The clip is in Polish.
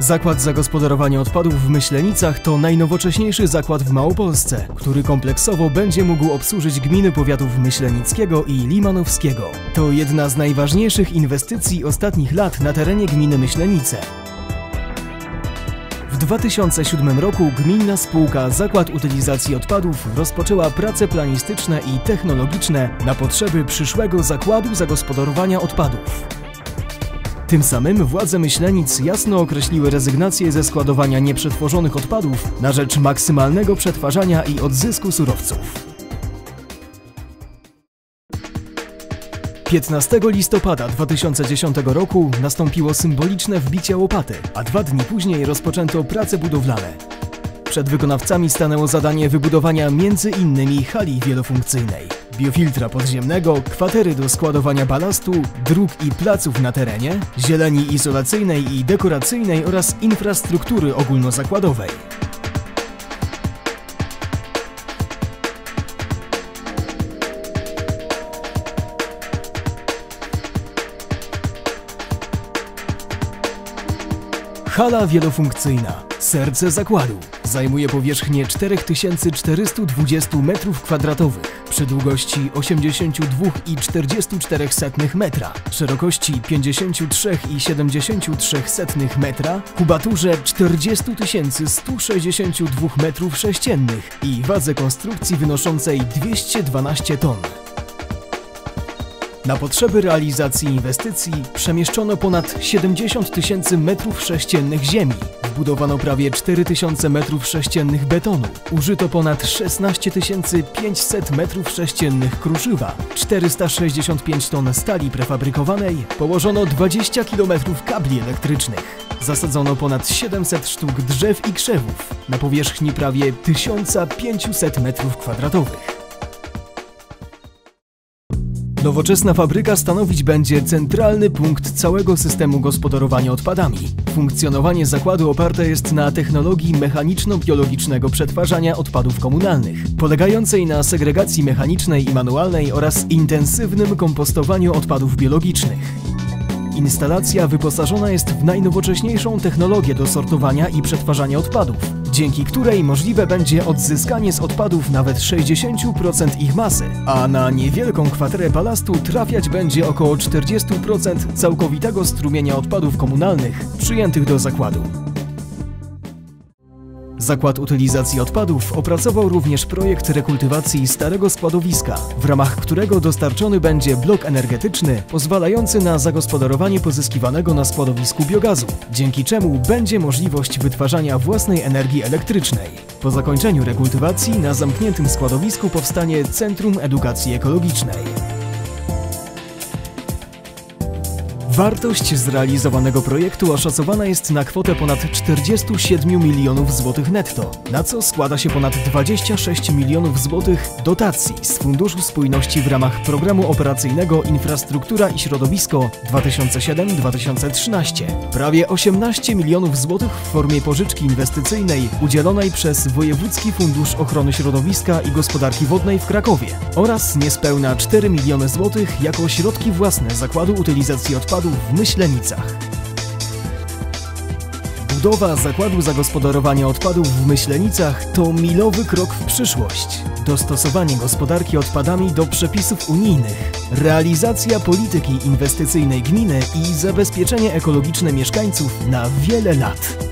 Zakład Zagospodarowania Odpadów w Myślenicach to najnowocześniejszy zakład w Małopolsce, który kompleksowo będzie mógł obsłużyć gminy powiatów Myślenickiego i Limanowskiego. To jedna z najważniejszych inwestycji ostatnich lat na terenie gminy Myślenice. W 2007 roku gminna spółka Zakład Utylizacji Odpadów rozpoczęła prace planistyczne i technologiczne na potrzeby przyszłego Zakładu Zagospodarowania Odpadów. Tym samym władze Myślenic jasno określiły rezygnację ze składowania nieprzetworzonych odpadów na rzecz maksymalnego przetwarzania i odzysku surowców. 15 listopada 2010 roku nastąpiło symboliczne wbicie łopaty, a dwa dni później rozpoczęto prace budowlane. Przed wykonawcami stanęło zadanie wybudowania innymi hali wielofunkcyjnej, biofiltra podziemnego, kwatery do składowania balastu, dróg i placów na terenie, zieleni izolacyjnej i dekoracyjnej oraz infrastruktury ogólnozakładowej. Hala wielofunkcyjna, serce zakładu, zajmuje powierzchnię 4420 m2 przy długości 82,44 metra, szerokości 53,73 metra, kubaturze 40 162 m3 i wadze konstrukcji wynoszącej 212 ton. Na potrzeby realizacji inwestycji przemieszczono ponad 70 tysięcy metrów sześciennych ziemi, wbudowano prawie 4 tysiące metrów sześciennych betonu, użyto ponad 16 500 metrów sześciennych kruszywa, 465 ton stali prefabrykowanej, położono 20 kilometrów kabli elektrycznych. Zasadzono ponad 700 sztuk drzew i krzewów na powierzchni prawie 1500 metrów kwadratowych. Nowoczesna fabryka stanowić będzie centralny punkt całego systemu gospodarowania odpadami. Funkcjonowanie zakładu oparte jest na technologii mechaniczno-biologicznego przetwarzania odpadów komunalnych, polegającej na segregacji mechanicznej i manualnej oraz intensywnym kompostowaniu odpadów biologicznych. Instalacja wyposażona jest w najnowocześniejszą technologię do sortowania i przetwarzania odpadów, dzięki której możliwe będzie odzyskanie z odpadów nawet 60% ich masy, a na niewielką kwaterę balastu trafiać będzie około 40% całkowitego strumienia odpadów komunalnych przyjętych do zakładu. Zakład Utylizacji Odpadów opracował również projekt rekultywacji starego składowiska, w ramach którego dostarczony będzie blok energetyczny pozwalający na zagospodarowanie pozyskiwanego na składowisku biogazu, dzięki czemu będzie możliwość wytwarzania własnej energii elektrycznej. Po zakończeniu rekultywacji na zamkniętym składowisku powstanie Centrum Edukacji Ekologicznej. Wartość zrealizowanego projektu oszacowana jest na kwotę ponad 47 milionów złotych netto, na co składa się ponad 26 milionów złotych dotacji z Funduszu Spójności w ramach Programu Operacyjnego Infrastruktura i Środowisko 2007-2013. Prawie 18 milionów złotych w formie pożyczki inwestycyjnej udzielonej przez Wojewódzki Fundusz Ochrony Środowiska i Gospodarki Wodnej w Krakowie oraz niespełna 4 miliony złotych jako środki własne Zakładu Utylizacji Odpadów w Myślenicach. Budowa Zakładu Zagospodarowania Odpadów w Myślenicach to milowy krok w przyszłość. Dostosowanie gospodarki odpadami do przepisów unijnych, realizacja polityki inwestycyjnej gminy i zabezpieczenie ekologiczne mieszkańców na wiele lat.